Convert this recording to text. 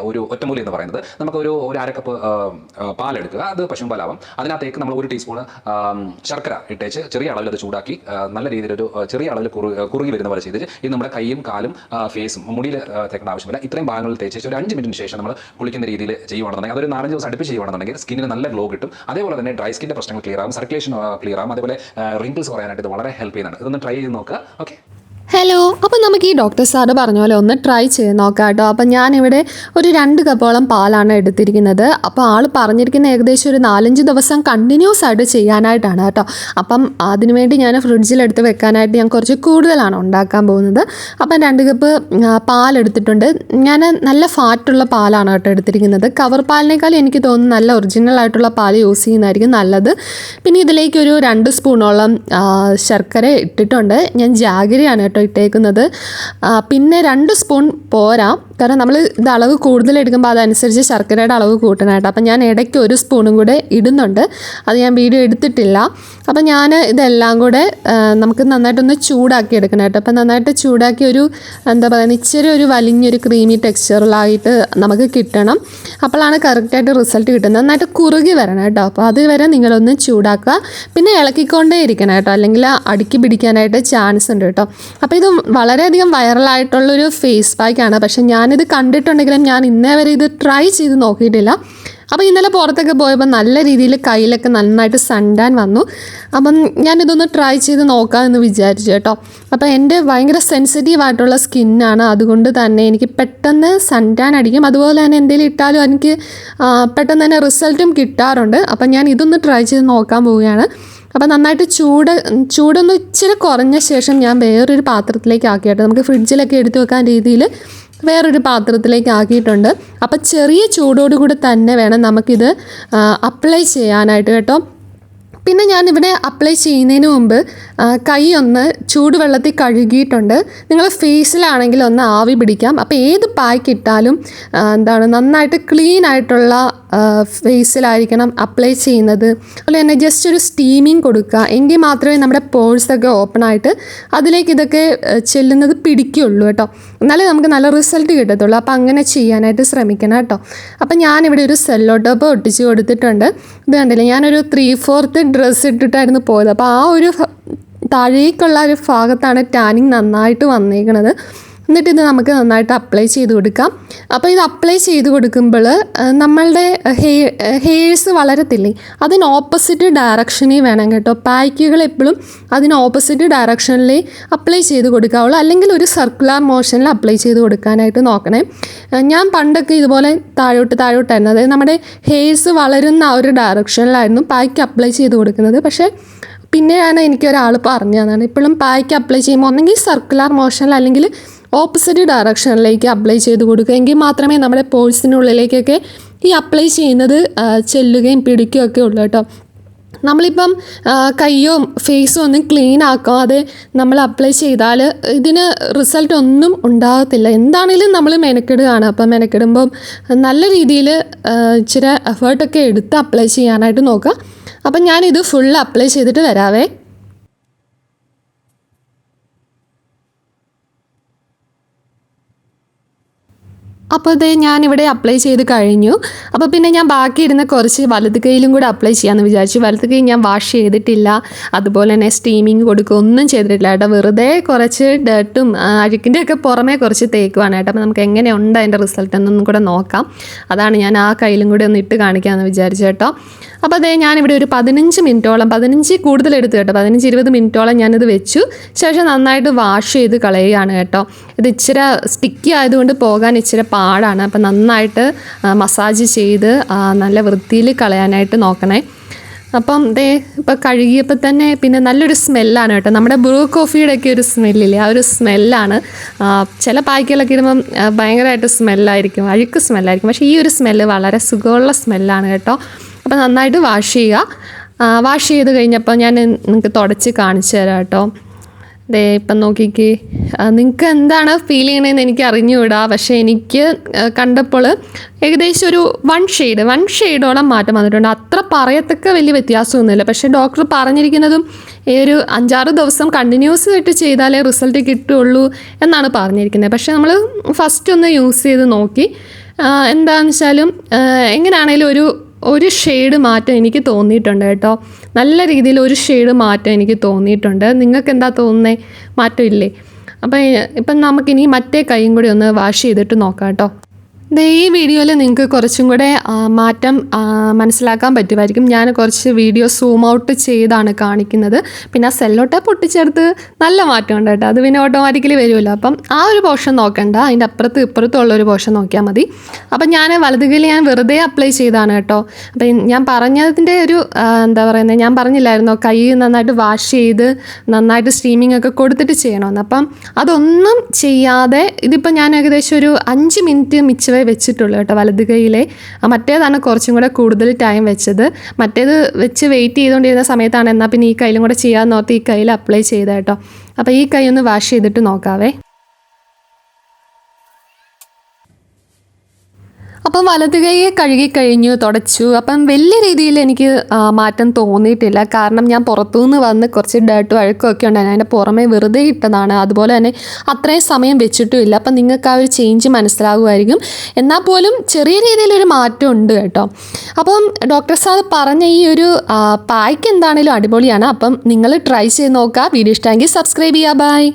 ഒരു ഒറ്റമൂലി എന്ന് പറയുന്നത്. നമുക്ക് ഒരു ഒരു അരക്കപ്പ് പാലെടുക്കുക. അത് പശു പാലാവാം അതിനകത്തേക്ക് നമ്മൾ ഒരു ടീസ്പൂൺ ശർക്കര ഇട്ടേച്ച് ചെറിയ അളവിൽ അത് ചൂടാക്കി നല്ല രീതിയിലൊരു ചെറിയ അളവിൽ കുറു- കുറുകി വരുന്ന പോലെ ചെയ്തിട്ട് ഇത് നമ്മുടെ കൈയും കാലും ഫേസും മുടിയിൽ തേക്കേണ്ട ആവശ്യമില്ല. ഇത്രയും ഭാഗങ്ങളിൽ തേച്ച് ഒരു അഞ്ച് മിനിറ്റിന് ശേഷം നമ്മൾ കുളിക്കുന്ന രീതിയിൽ ചെയ്യുവാണെന്നുണ്ടെങ്കിൽ അതൊരു നാലഞ്ച് ദിവസം അടുപ്പിച്ച് ചെയ്യുവാണെന്നുണ്ടെങ്കിൽ സ്കിന്നിന് നല്ല ഗ്ലോ കിട്ടും. അതേപോലെ തന്നെ ഡ്രൈ സ്കിന്റെ പ്രശ്നങ്ങൾ ക്ലിയർ ആകും. സർക്കുലേഷൻ ക്ലിയർ ആകും. അതേപോലെ റിങ്കിൾസ് പറയാനായിട്ട് ഇത് വളരെ ഹെൽപ്പ് ചെയ്യുന്നുണ്ട്. ഇതൊന്ന് ട്രൈ ചെയ്ത് നോക്കുക. ഓക്കെ ഹലോ അപ്പോൾ നമുക്ക് ഈ ഡോക്ടർ സാറ് പറഞ്ഞ പോലെ ഒന്ന് ട്രൈ ചെയ്ത് നോക്കാം കേട്ടോ. അപ്പം ഞാനിവിടെ ഒരു രണ്ട് കപ്പോളം പാലാണ് എടുത്തിരിക്കുന്നത്. അപ്പോൾ ആൾ പറഞ്ഞിരിക്കുന്ന ഏകദേശം ഒരു നാലഞ്ച് ദിവസം കണ്ടിന്യൂസ് ആയിട്ട് ചെയ്യാനായിട്ടാണ് കേട്ടോ. അപ്പം അതിനുവേണ്ടി ഞാൻ ഫ്രിഡ്ജിലെടുത്ത് വെക്കാനായിട്ട് ഞാൻ കുറച്ച് കൂടുതലാണ് ഉണ്ടാക്കാൻ പോകുന്നത്. അപ്പം രണ്ട് കപ്പ് പാലെടുത്തിട്ടുണ്ട് ഞാൻ നല്ല ഫാറ്റുള്ള പാലാണ് കേട്ടോ എടുത്തിരിക്കുന്നത്. കവർ പാലിനേക്കാൾ എനിക്ക് തോന്നുന്നു നല്ല ഒറിജിനൽ ആയിട്ടുള്ള പാൽ യൂസ് ചെയ്യുന്നതായിരിക്കും നല്ലത്. പിന്നെ ഇതിലേക്ക് ഒരു രണ്ട് സ്പൂണോളം ശർക്കര ഇട്ടിട്ടുണ്ട്. ഞാൻ ജാഗരിയാണ് കേട്ടോ ഇട്ടേക്കുന്നത്. പിന്നെ രണ്ട് സ്പൂൺ പോരാ. കാരണം നമ്മൾ ഇത് അളവ് കൂടുതൽ എടുക്കുമ്പോൾ അതനുസരിച്ച് ശർക്കരയുടെ അളവ് കൂട്ടണം കേട്ടോ. അപ്പം ഞാൻ ഇടയ്ക്ക് ഒരു സ്പൂണും കൂടെ ഇടുന്നുണ്ട്. അത് ഞാൻ വീഡിയോ എടുത്തിട്ടില്ല. അപ്പം ഞാൻ ഇതെല്ലാം കൂടെ നമുക്ക് നന്നായിട്ടൊന്ന് ചൂടാക്കി എടുക്കണമായിട്ട് അപ്പം നന്നായിട്ട് ചൂടാക്കി ഒരു എന്താ പറയുക ഇച്ചിരി ഒരു വലിഞ്ഞൊരു ക്രീമി ടെക്സ്ചറിലായിട്ട് നമുക്ക് കിട്ടണം. അപ്പോഴാണ് കറക്റ്റായിട്ട് റിസൾട്ട് കിട്ടുന്നത്. നന്നായിട്ട് കുറുകി വരണം കേട്ടോ. അപ്പോൾ അതുവരെ നിങ്ങളൊന്ന് ചൂടാക്കുക. പിന്നെ ഇളക്കിക്കൊണ്ടേ ഇരിക്കണം കേട്ടോ. അല്ലെങ്കിൽ അടുക്കി പിടിക്കാനായിട്ട് ചാൻസ് ഉണ്ട് കേട്ടോ. അപ്പോൾ ഇത് വളരെയധികം വൈറലായിട്ടുള്ളൊരു ഫേസ് പാക്കാണ് പക്ഷെ ഞാനിത് കണ്ടിട്ടുണ്ടെങ്കിലും ഞാൻ ഇന്നേ വരെ ഇത് ട്രൈ ചെയ്ത് നോക്കിയിട്ടില്ല. അപ്പോൾ ഇന്നലെ പുറത്തൊക്കെ പോയപ്പോൾ നല്ല രീതിയിൽ കയ്യിലൊക്കെ നന്നായിട്ട് സണ്ടാൻ വന്നു. അപ്പം ഞാനിതൊന്ന് ട്രൈ ചെയ്ത് നോക്കാമെന്ന് വിചാരിച്ചു കേട്ടോ. അപ്പോൾ എന്റെ ഭയങ്കര സെൻസിറ്റീവ് ആയിട്ടുള്ള സ്കിന്നാണ് അതുകൊണ്ട് തന്നെ എനിക്ക് പെട്ടെന്ന് സണ്ടാൻ അടിക്കും. അതുപോലെ തന്നെ എന്തെങ്കിലും ഇട്ടാലും എനിക്ക് പെട്ടെന്ന് തന്നെ റിസൾട്ടും കിട്ടാറുണ്ട്. അപ്പം ഞാൻ ഇതൊന്ന് ട്രൈ ചെയ്ത് നോക്കാൻ പോവുകയാണ്. അപ്പോൾ നന്നായിട്ട് ചൂട് ചൂടൊന്ന് ഇച്ചിരി കുറഞ്ഞ ശേഷം ഞാൻ വേറൊരു പാത്രത്തിലേക്ക് ആക്കിയിട്ട് നമുക്ക് ഫ്രിഡ്ജിലൊക്കെ എടുത്തു വെക്കാൻ രീതിയിൽ വേറൊരു പാത്രത്തിലേക്ക് ആക്കിയിട്ടുണ്ട് അപ്പോൾ ചെറിയ ചൂടോടുകൂടി തന്നെ വേണം നമുക്കിത് അപ്ലൈ ചെയ്യാനായിട്ട് കേട്ടോ. പിന്നെ ഞാനിവിടെ അപ്ലൈ ചെയ്യുന്നതിന് മുമ്പ് കൈ ഒന്ന് ചൂടുവെള്ളത്തിൽ കഴുകിയിട്ടുണ്ട്. നിങ്ങൾ ഫേസിലാണെങ്കിൽ ഒന്ന് ആവി പിടിക്കാം. അപ്പോൾ ഏത് പായ്ക്ക് ഇട്ടാലും എന്താണ് നന്നായിട്ട് ക്ലീൻ ആയിട്ടുള്ള ഫേസിലായിരിക്കണം അപ്ലൈ ചെയ്യുന്നത്. അതുപോലെ തന്നെ ജസ്റ്റ് ഒരു സ്റ്റീമിങ് കൊടുക്കുക. എങ്കിൽ മാത്രമേ നമ്മുടെ പോഴ്സൊക്കെ ഓപ്പൺ ആയിട്ട് അതിലേക്ക് ഇതൊക്കെ ചെല്ലുന്നത് പിടിക്കുകയുള്ളൂ കേട്ടോ. എന്നാലേ നമുക്ക് നല്ല റിസൾട്ട് കിട്ടത്തുള്ളൂ. അപ്പോൾ അങ്ങനെ ചെയ്യാനായിട്ട് ശ്രമിക്കണം കേട്ടോ. അപ്പം ഞാനിവിടെ ഒരു സെല്ലോ ടോപ്പ് ഒട്ടിച്ച് കൊടുത്തിട്ടുണ്ട്. ഇത് കണ്ടില്ലേ? ഞാനൊരു ത്രീ ഫോർത്ത് ഡ്രസ്സ് ഇട്ടിട്ടായിരുന്നു പോയത്. അപ്പോൾ ആ ഒരു താഴേക്കുള്ള ഒരു ഭാഗത്താണ് ടാനിങ് നന്നായിട്ട് വന്നേക്കണത്. എന്നിട്ട് ഇത് നമുക്ക് നന്നായിട്ട് അപ്ലൈ ചെയ്ത് കൊടുക്കാം. അപ്പോൾ ഇത് അപ്ലൈ ചെയ്ത് കൊടുക്കുമ്പോൾ നമ്മളുടെ ഹെയർ ഹെയർസ് വളരത്തില്ലേ? അതിന് ഓപ്പോസിറ്റ് ഡയറക്ഷനിൽ വേണം കേട്ടോ. പായ്ക്കുകൾ എപ്പോഴും അതിന് ഓപ്പോസിറ്റ് ഡയറക്ഷനിൽ അപ്ലൈ ചെയ്ത് കൊടുക്കാവുള്ളൂ. അല്ലെങ്കിൽ ഒരു സർക്കുലർ മോഷനിൽ അപ്ലൈ ചെയ്ത് കൊടുക്കാനായിട്ട് നോക്കണേ. ഞാൻ പണ്ടൊക്കെ ഇതുപോലെ താഴോട്ട് താഴോട്ടായിരുന്നു. അതായത് നമ്മുടെ ഹെയർസ് വളരുന്ന ആ ഒരു ഡയറക്ഷനിലായിരുന്നു പായ്ക്ക് അപ്ലൈ ചെയ്ത് കൊടുക്കുന്നത്. പക്ഷേ പിന്നെയാണ് എനിക്കൊരാൾ പറഞ്ഞു തന്നാണ് ഇപ്പോഴും പായ്ക്ക് അപ്ലൈ ചെയ്യുമ്പോൾ ഒന്നെങ്കിൽ സർക്കുലർ മോഷനിൽ അല്ലെങ്കിൽ ഓപ്പോസിറ്റ് ഡയറക്ഷനിലേക്ക് അപ്ലൈ ചെയ്ത് കൊടുക്കുക. എങ്കിൽ മാത്രമേ നമ്മുടെ പോഴ്സിനുള്ളിലേക്കൊക്കെ ഈ അപ്ലൈ ചെയ്യുന്നത് ചെല്ലുകയും പിടിക്കുകയും ഒക്കെ ഉള്ളൂ കേട്ടോ. നമ്മളിപ്പം കയ്യോ ഫേസോ ഒന്നും ക്ലീൻ ആക്കാതെ നമ്മൾ അപ്ലൈ ചെയ്താൽ ഇതിന് റിസൾട്ട് ഒന്നും ഉണ്ടാകത്തില്ല. എന്താണെങ്കിലും നമ്മൾ മെനക്കെടുകയാണ്. അപ്പം മെനക്കെടുമ്പം നല്ല രീതിയിൽ ഇച്ചിരി എഫേർട്ടൊക്കെ എടുത്ത് അപ്ലൈ ചെയ്യാനായിട്ട് നോക്കുക. അപ്പം ഞാനിത് ഫുൾ അപ്ലൈ ചെയ്തിട്ട് വരാവേ അപ്പോൾ ഇത് ഞാനിവിടെ അപ്ലൈ ചെയ്ത് കഴിഞ്ഞു. അപ്പോൾ പിന്നെ ഞാൻ ബാക്കി ഇരുന്ന കുറച്ച് വലത് കൈയിലും കൂടെ അപ്ലൈ ചെയ്യാമെന്ന് വിചാരിച്ചു. വലത് കൈ ഞാൻ വാഷ് ചെയ്തിട്ടില്ല. അതുപോലെ തന്നെ സ്റ്റീമിങ് കൊടുക്കുക ഒന്നും ചെയ്തിട്ടില്ല കേട്ടോ. വെറുതെ കുറച്ച് ഡേർട്ടും അഴുക്കിന്റെ ഒക്കെ പുറമേ കുറച്ച് തേക്കുവാണ് കേട്ടോ. അപ്പോൾ നമുക്ക് എങ്ങനെയുണ്ട് അതിന്റെ റിസൾട്ട് എന്നൊന്നും കൂടെ നോക്കാം. അതാണ് ഞാൻ ആ കയ്യിലും കൂടെ ഒന്ന് ഇട്ട് കാണിക്കാമെന്ന് വിചാരിച്ചു കേട്ടോ. അപ്പോൾ അതേ ഞാനിവിടെ ഒരു പതിനഞ്ച് മിനിറ്റോളം പതിനഞ്ച് കൂടുതൽ എടുത്തു കേട്ടോ. പതിനഞ്ച് ഇരുപത് മിനിറ്റോളം ഞാനിത് വെച്ചു. ശേഷം നന്നായിട്ട് വാഷ് ചെയ്ത് കളയുകയാണ് കേട്ടോ. ഇത് ഇച്ചിരി സ്റ്റിക്കി ആയതുകൊണ്ട് പോകാൻ ഇച്ചിരി പാടാണ്. അപ്പം നന്നായിട്ട് മസാജ് ചെയ്ത് നല്ല വൃത്തിയിൽ കളയാനായിട്ട് നോക്കണേ. അപ്പം ദേ ഇപ്പം കഴുകിയപ്പോൾ തന്നെ പിന്നെ നല്ലൊരു സ്മെല്ലാണ് കേട്ടോ. നമ്മുടെ ബ്രൂ കോഫിയുടെ ഒക്കെ ഒരു സ്മെല്ലില്ലേ? ആ ഒരു സ്മെല്ലാണ്. ചില പായ്ക്കുകളൊക്കെ ഇടുമ്പം ഭയങ്കരമായിട്ട് സ്മെല്ലായിരിക്കും അഴുക്ക് സ്മെല്ലായിരിക്കും. പക്ഷേ ഈ ഒരു സ്മെല്ല് വളരെ സുഖമുള്ള സ്മെല്ലാണ് കേട്ടോ. അപ്പം നന്നായിട്ട് വാഷ് ചെയ്യുക. വാഷ് ചെയ്ത് കഴിഞ്ഞപ്പോൾ ഞാൻ നിങ്ങൾക്ക് തുടച്ച് കാണിച്ചു തരാം കേട്ടോ. ദേ ഇപ്പം നോക്കിക്കേ. നിങ്ങൾക്ക് എന്താണ് ഫീൽ ചെയ്യണതെന്ന് എനിക്ക് അറിഞ്ഞുകൂടാ. പക്ഷേ എനിക്ക് കണ്ടപ്പോൾ ഏകദേശം ഒരു വൺ ഷെയ്ഡ് വൺ ഷെയ്ഡോളം മാറ്റം വന്നിട്ടുണ്ട്. അത്ര പറയത്തക്ക വലിയ വ്യത്യാസമൊന്നുമില്ല. പക്ഷേ ഡോക്ടർ പറഞ്ഞിരിക്കുന്നതും ഈ ഒരു അഞ്ചാറ് ദിവസം കണ്ടിന്യൂസ് ആയിട്ട് ചെയ്താലേ റിസൾട്ട് കിട്ടുള്ളൂ എന്നാണ് പറഞ്ഞിരിക്കുന്നത്. പക്ഷേ നമ്മൾ ഫസ്റ്റ് ഒന്ന് യൂസ് ചെയ്ത് നോക്കി. എന്താണെന്ന് വെച്ചാലും എങ്ങനെയാണേലും ഒരു ഒരു ഷെയ്ഡ് മാറ്റം എനിക്ക് തോന്നിയിട്ടുണ്ട് കേട്ടോ. നല്ല രീതിയിൽ ഒരു ഷെയ്ഡ് മാറ്റം എനിക്ക് തോന്നിയിട്ടുണ്ട്. നിങ്ങൾക്ക് എന്താ തോന്നുന്നത് മാറ്റം ഇല്ലേ? അപ്പം ഇപ്പം നമുക്കിനി മറ്റേ കൈയും കൂടി ഒന്ന് വാഷ് ചെയ്തിട്ട് നോക്കാം കേട്ടോ. ഈ വീഡിയോയിൽ നിങ്ങൾക്ക് കുറച്ചും കൂടെ മാറ്റം മനസ്സിലാക്കാൻ പറ്റുമായിരിക്കും. ഞാൻ കുറച്ച് വീഡിയോ സൂം ഔട്ട് ചെയ്താണ് കാണിക്കുന്നത്. പിന്നെ ആ സെല്ലോ ടാപ്പ് ഒട്ടിച്ചെടുത്ത് നല്ല മാറ്റമുണ്ട് കേട്ടോ. അത് പിന്നെ ഓട്ടോമാറ്റിക്കലി വരുമല്ലോ. അപ്പം ആ ഒരു പോർഷൻ നോക്കണ്ട. അതിന്റെ അപ്പുറത്ത് ഇപ്പുറത്തുള്ള ഒരു പോർഷൻ നോക്കിയാൽ മതി. അപ്പം ഞാൻ വലതുകയിൽ ഞാൻ വെറുതെ അപ്ലൈ ചെയ്താണ് കേട്ടോ. അപ്പം ഞാൻ പറഞ്ഞതിന്റെ ഒരു എന്താ പറയുന്നത് ഞാൻ പറഞ്ഞില്ലായിരുന്നോ? കൈ നന്നായിട്ട് വാഷ് ചെയ്ത് നന്നായിട്ട് സ്റ്റീമിംഗ് ഒക്കെ കൊടുത്തിട്ട് ചെയ്യണമെന്ന്. അപ്പം അതൊന്നും ചെയ്യാതെ ഇതിപ്പോൾ ഞാൻ ഏകദേശം ഒരു അഞ്ച് മിനിറ്റ് മിച്ചവേ വെച്ചിട്ടുള്ളൂ കേട്ടോ വലത് കൈയിലെ. മറ്റേതാണ് കുറച്ചും കൂടെ കൂടുതൽ ടൈം വെച്ചത്. മറ്റേത് വെച്ച് വെയിറ്റ് ചെയ്തുകൊണ്ടിരുന്ന സമയത്താണ് എന്നാൽ പിന്നെ ഈ കയ്യിലും കൂടെ ചെയ്യാമെന്ന് ഓർത്ത് ഈ കയ്യിൽ അപ്ലൈ ചെയ്ത കേട്ടോ. അപ്പോൾ ഈ കൈ ഒന്ന് വാഷ് ചെയ്തിട്ട് നോക്കാവേ. അപ്പം വലത് കൈയെ കഴുകി കഴിഞ്ഞു തുടച്ചു. അപ്പം വലിയ രീതിയിൽ എനിക്ക് മാറ്റം തോന്നിയിട്ടില്ല. കാരണം ഞാൻ പുറത്തുനിന്ന് വന്ന് കുറച്ച് ഡേർട്ടും അഴുക്കും ഒക്കെ ഉണ്ടായിരുന്നു. അതിന്റെ പുറമെ വെറുതെ ഇട്ടതാണ്. അതുപോലെ തന്നെ അത്രയും സമയം വെച്ചിട്ടുമില്ല. അപ്പം നിങ്ങൾക്ക് ആ ഒരു ചേഞ്ച് മനസ്സിലാകുമായിരിക്കും. എന്നാൽ പോലും ചെറിയ രീതിയിലൊരു മാറ്റം ഉണ്ട് കേട്ടോ. അപ്പം ഡോക്ടർ സാർ പറഞ്ഞ ഈ ഒരു പായ്ക്ക് എന്താണേലും അടിപൊളിയാണ്. അപ്പം നിങ്ങൾ ട്രൈ ചെയ്ത് നോക്കുക. വീഡിയോ ഇഷ്ടമെങ്കിൽ സബ്സ്ക്രൈബ് ചെയ്യുക. ബൈ